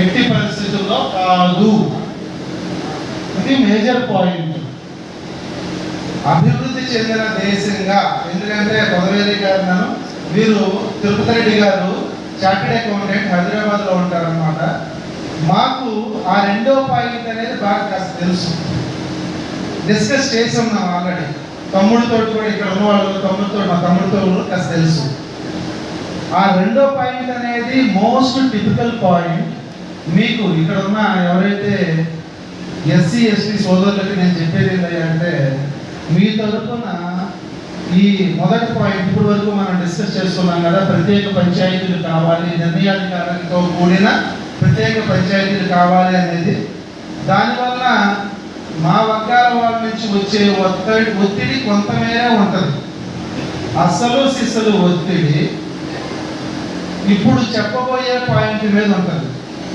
ఎట్టి పరిస్థితుల్లో కాదు ఇది మేజర్ పాయింట్ అభివృద్ధి చెందిన దేశంగా ఎందుకంటే కొదవేలి గారు నన్ను వీరు తిరుపతి రెడ్డి గారు చార్టెడ్ అకౌంటెంట్ హైదరాబాద్లో ఉంటారన్నమాట. మాకు ఆ రెండో పాయింట్ అనేది బాగా కాస్త తెలుసు. డిస్కస్ చేసి ఉన్నాం ఆల్రెడీ తమ్ముడితో కూడా ఇక్కడ ఉన్న వాళ్ళు తమ్ముడితో మా తమ్ముడితో కూడా కాస్త తెలుసు. ఆ రెండో పాయింట్ అనేది మోస్ట్ టిపికల్ పాయింట్ మీకు ఇక్కడ ఉన్న ఎవరైతే ఎస్సీ ఎస్టీ సోదరులకి నేను చెప్పేది ఏంటంటే మీ తరఫున ఈ మొదటి పాయింట్ ఇప్పటి వరకు మనం డిస్కస్ చేస్తున్నాం కదా ప్రత్యేక పంచాయతీలు కావాలి నిర్ణయాధికారంతో కూడిన ప్రత్యేక పంచాయతీలు కావాలి అనేది. దానివల్ల మా వర్గాల వాళ్ళ నుంచి వచ్చే ఒత్తిడి ఒత్తిడి కొంతమేర ఉంటుంది. అసలు సిసలు ఒత్తిడి ఇప్పుడు చెప్పబోయే పాయింట్ మీద ఉంటుంది.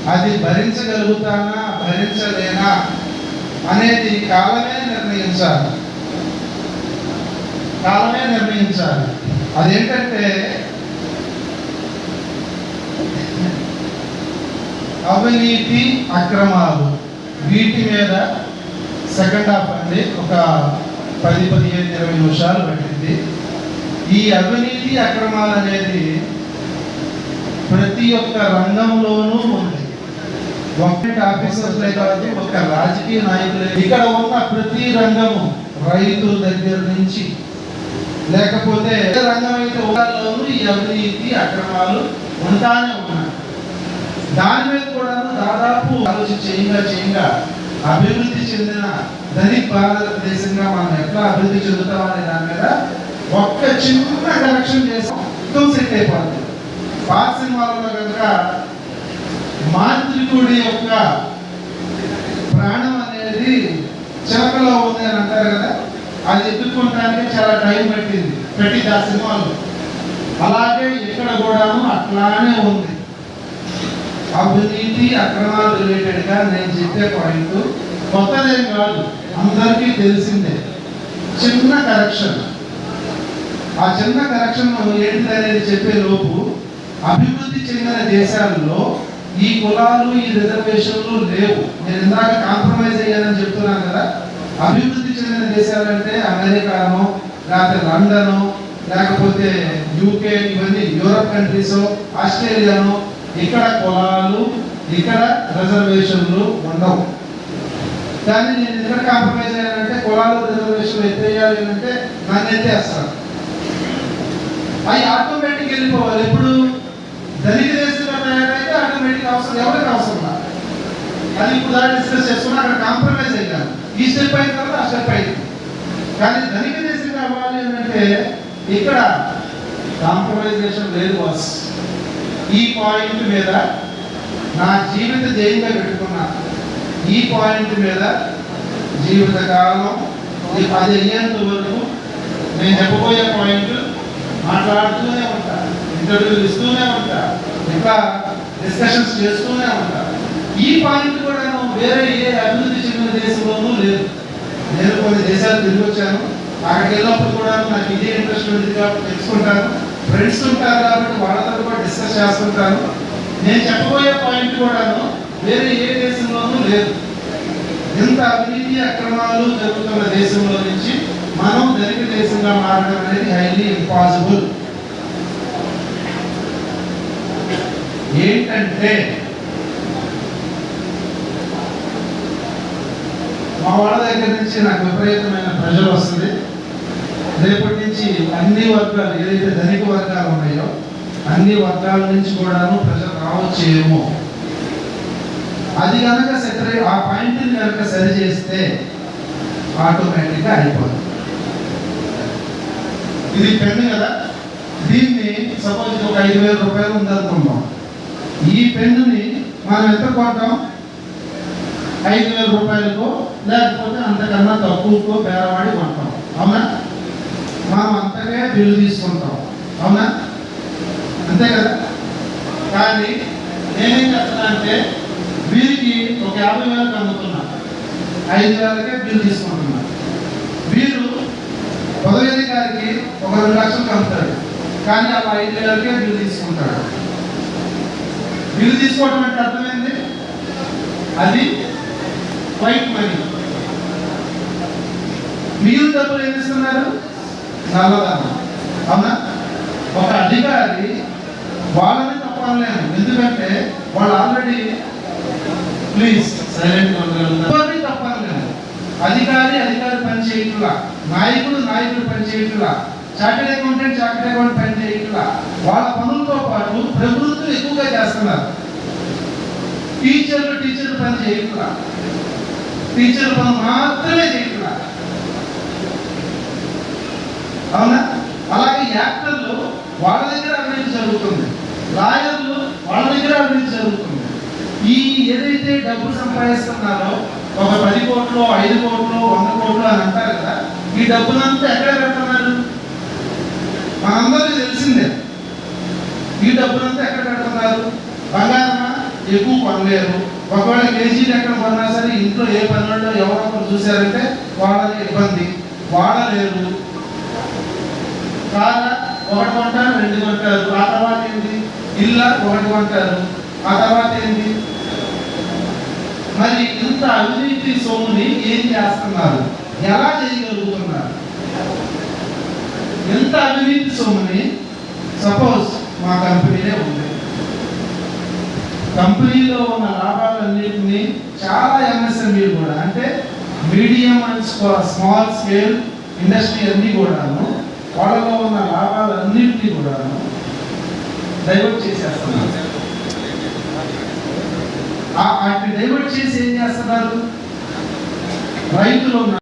అది భరించగలుగుతానా భరించలేనా అనేది కాలమే నిర్ణయించాలి. కాలమే నిర్ణయించాలి. అదేంటంటే అవినీతి అక్రమాలు. వీటి మీద సెకండ్ హాఫ్ అండి ఒక పది పదిహేను ఇరవై నిమిషాలు పట్టింది. ఈ అవినీతి అక్రమాలు అనేది ప్రతి ఒక్క రంగంలోనూ గవర్నమెంట్ ఆఫీసర్లే కాదు ఒక రాజకీయ నాయకులే. ఇక్కడ ఉన్న ప్రతి రంగము రైతుల దగ్గర నుంచి. లేకపోతే రంగం అయితే ఉన్నలోనూ ఈ అవినీతి అక్రమాలు ఉంటానే ఉన్నాయి దాని మీద కూడా దాదాపు ఆలోచన చేయంగా చేయంగా అభివృద్ధి చెందిన ధనిక భారతదేశంగా మనం ఎట్లా అభివృద్ధి చెందుతాం అనే దాని మీద ఒక్క చిన్న కరెక్షన్ చేసి మొత్తం సెట్ అయిపోతుంది పాత సినిమాలలో కనుక మాంత్రికుడి యొక్క ప్రాణం అనేది చిలకలో ఉంది అని అంటారు కదా? అది ఎత్తుకుంటానికి చాలా టైం పట్టింది. పెట్టి ఆ సినిమాలో. అలాగే ఇక్కడ కూడాను అట్లానే ఉంది. అవినీతి అక్రమాలు రిలేటెడ్గా నేను చెప్పే పాయింట్ కొత్తదేం కాదు. అందరికీ తెలిసిందే. చిన్న కరెక్షన్ ఆ చిన్న కరెక్షన్ ఏంటిది అనేది చెప్పే లోపు అభివృద్ధి చెందిన దేశాల్లో ఈ కులాలు ఈ రిజర్వేషన్లు లేవు. నేను ఇందాక కాంప్రమైజ్ అయ్యానని చెప్తున్నాను కదా. అభివృద్ధి చెందిన దేశాలంటే అమెరికాను లేకపోతే లండను లేకపోతే యూకే ఇవన్నీ యూరప్ కంట్రీస్ ఆస్ట్రేలియాను ఇక్కడ కులాలు ఇక్కడ రిజర్వేషన్లు ఉండవు. కానీ నేను ఎక్కడ కాంప్రమైజ్ అయ్యానంటే కులాలు రిజర్వేషన్లు ఎత్తేయాలి అంటే నన్ను ఎత్తేస్తాను అవి ఆటోమేటిక్ వెళ్ళిపోవాలి. ఎప్పుడు దళిత దేశం అవసరం ఎవరికి అవసరం అది ఇప్పుడు దాన్ని డిస్కస్ చేసుకున్నా అక్కడ కాంప్రమైజ్ అయ్యాను ఈ స్టెప్ అయిన తర్వాత ఆ స్టెప్ అయింది కానీ ధనిక దేశంగా అవ్వాలి అంటే ఇక్కడ కాంప్రమైజేషన్ లేదు బాస్ ఈ పాయింట్ మీద నా జీవిత ధ్యేయంగా పెట్టుకున్నా ఈ పాయింట్ మీద జీవిత కాలం పది అయ్యేంత వరకు నేను చెప్పబోయే పాయింట్ మాట్లాడుతూనే ఉంటా ఇంటర్వ్యూలు ఇస్తూనే ఉంటా. ఇంకా డిస్కషన్స్ చేస్తూనే ఉంటారు. ఈ పాయింట్ కూడా వేరే ఏ అభివృద్ధి చెందిన దేశంలోనూ లేదు. నేను కొన్ని దేశాలు తిరిగి వచ్చాను. అక్కడికి వెళ్ళినప్పుడు కూడా నాకు ఇదే ఇంట్రెస్ట్ ఉంది కాబట్టి తెలుసుకుంటాను. ఫ్రెండ్స్ ఉంటారు కాబట్టి వాళ్ళతో కూడా డిస్కస్ చేస్తుంటాను. నేను చెప్పబోయే పాయింట్ కూడాను వేరే ఏ దేశంలోనూ లేదు. ఇంత అవినీతి అక్రమాలు జరుగుతున్న దేశంలో నుంచి మనం ధనిక దేశంగా మారడం అనేది హైలీ ఇంపాసిబుల్ ఏంటంటే మా వాళ్ళ దగ్గర నుంచి నాకు విపరీతమైన ప్రెషర్ వస్తుంది. రేపటి నుంచి అన్ని వర్గాలు ఏదైతే ధనిక వర్గాలు ఉన్నాయో అన్ని వర్గాల నుంచి కూడాను ప్రెషర్ రావచ్చేమో. అది కనుక సెటరే ఆ పాయింట్ని కనుక సరి చేస్తే ఆటోమేటిక్గా అయిపోతుంది. ఇది పెన్ను కదా? దీన్ని సపోజ్ ఒక ఐదు వేల రూపాయలు ఉందనుకుందాం. ఈ పెన్నుని మనం ఎంత కొంటాం ఐదు వేల రూపాయలకు లేకపోతే అంతకన్నా తక్కువకో పేరవాడి కొంటాం. అవునా? మనం అంతగా బిల్లు తీసుకుంటాం. అవునా? అంతే కదా? కానీ నేనేం చేస్తానంటే వీరికి ఒక యాభై వేలకు అమ్ముతున్నా. ఐదు వేలకే బిల్లు తీసుకుంటున్నా. వీరు పదవేది గారికి ఒక రెండు లక్షలకు అమ్ముతాడు. కానీ అలా ఐదు వేలకే బిల్లు తీసుకుంటాడు. బిల్లు తీసుకోవడం అంటే అర్థమైంది? అది వైట్ మనీ మిగిలిన డబ్బులు ఏం ఇస్తున్నారు నల్లధనం. అవునా? ఒక అధికారి వాళ్ళని తప్పనలేను ఎందుకంటే వాళ్ళు ఆల్రెడీ ప్లీజ్ సైలెంట్ ఎవరిని తప్పనలేను అధికారి అధికారి పని చేయట్లా నాయకుడు నాయకుడు పని చేయట్లా చార్టెడ్ అకౌంటెంట్ చార్టెడ్ అకౌంట్ పని చేయట్లా వాళ్ళ పనులతో పాటు ప్రవృత్తులు ఎక్కువగా చేస్తున్నారు. టీచర్లు టీచర్లు పని చేయట్లా టీచర్ పని మాత్రమే చేయట్లా అవునా? అలాగే యాక్టర్లు వాళ్ళ దగ్గర అభివృద్ధి జరుగుతుంది. లాయర్లు వాళ్ళ దగ్గర అభివృద్ధి జరుగుతుంది. ఈ ఏదైతే డబ్బు సంపాదిస్తున్నారో ఒక పది కోట్లు ఐదు కోట్లు వంద కోట్లు అని అంటారు కదా ఈ డబ్బులంతా ఎక్కడ పెడుతున్నారు? మనందరికీ తెలిసిందే. ఈ డబ్బులంతా ఎక్కడ పెడుతున్నారు బంగారమా? ఎక్కువ కొనలేరు ఒకవేళ కేజీలు ఎక్కడ కొన్నా సరే ఇంట్లో ఏ పనుల్లో ఎవరో ఒకరు చూశారంటే వాళ్ళని ఇబ్బంది. వాడలేరు కార ఒకటి కొంటారు రెండు కొంటారు. ఆ తర్వాత ఏంటి? ఇల్ల ఒకటి కొంటారు. ఆ తర్వాత ఏంటి? మరి ఇంత అవినీతి సొమ్ముని ఏం చేస్తున్నారు? ఎలా చేయగలుగుతున్నారు? ఎంత అవినీతి సొమ్ముని సపోజ్ మా కంపెనీనే ఉంది. కంపెనీలో ఉన్న లాభాలన్నింటినీ చాలా ఎంఎస్ఎంఈలు కూడా అంటే medium and small scale industry అన్నీ కూడాను వాళ్ళలో ఉన్న లాభాలన్నింటినీ కూడాను డైవర్ట్ చేసేస్తున్నారు. వాటిని డైవర్ట్ చేసి ఏం చేస్తున్నారు? రైతులు ఉన్న